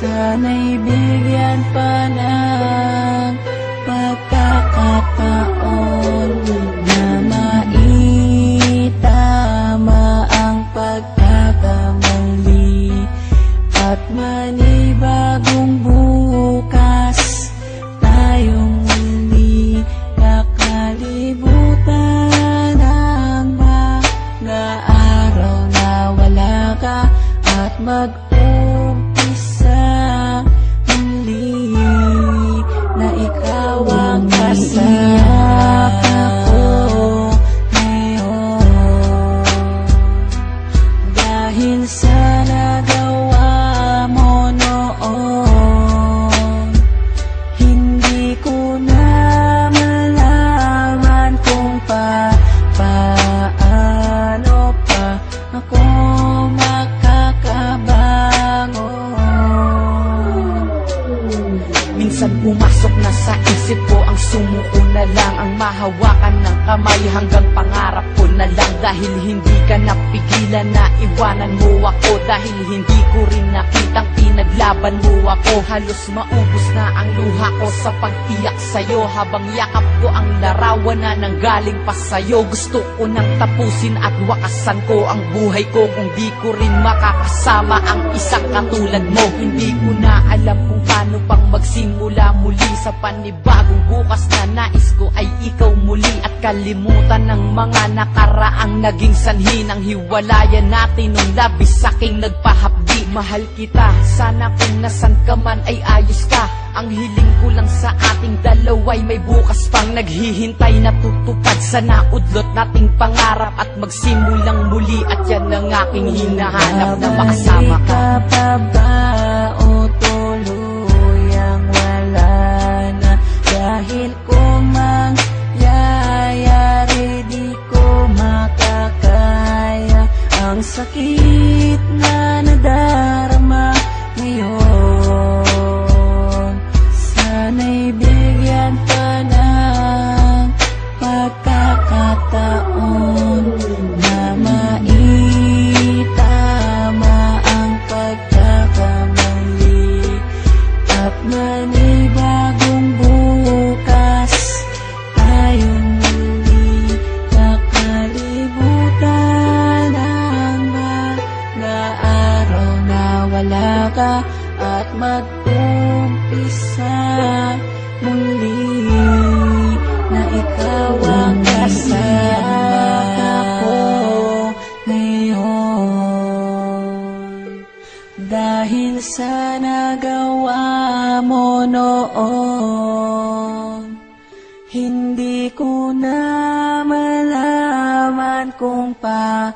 Sana'y bigyan pa ng pagkakataon Na maitama ang pagkakamali At manibagong bukas Tayong muli kakalibutan Ang mga araw na wala ka At mag-umpisa ikaw na lang Ang mahawakan ng kamay. Hanggang pangarap ko na lang Dahil hindi ka napigilan na iwanan mo ako. Dahil hindi ko rin nakitang pinaglaban mo ako Halos maubos na ang luha ko sa pag-iyak sa'yo. Habang yakap ko ang larawan na nanggaling pa sa'yo. Gusto ko nang tapusin at wakasan ko ang buhay ko. Kung di ko rin makakasama ang isang katulad mo. Hindi ko na alam kung paano pang magsimula muli. Sa panibagong bukas na nais ko ay ikaw muli. At kalimutan ng mga nakaraang naging sanhi. Ng hiwalayan natin nung labis saking nagpahapdi Mahal kita, sana kung nasan ka man ay ayos ka. Ang hiling ko lang sa ating dalaway may bukas pang naghihintay. Na tutupad Sana udlot nating pangarap at magsimulang muli. At yan ang aking hinahanap na makasama ka. Pa o tuluyang wala na? Dahil kung mangyayari di ko makakaya. Ang sakit na muli Na ikaw ang kasama ko ngayon. Dahil sa nagawa mo Hindi ko na malaman kung pa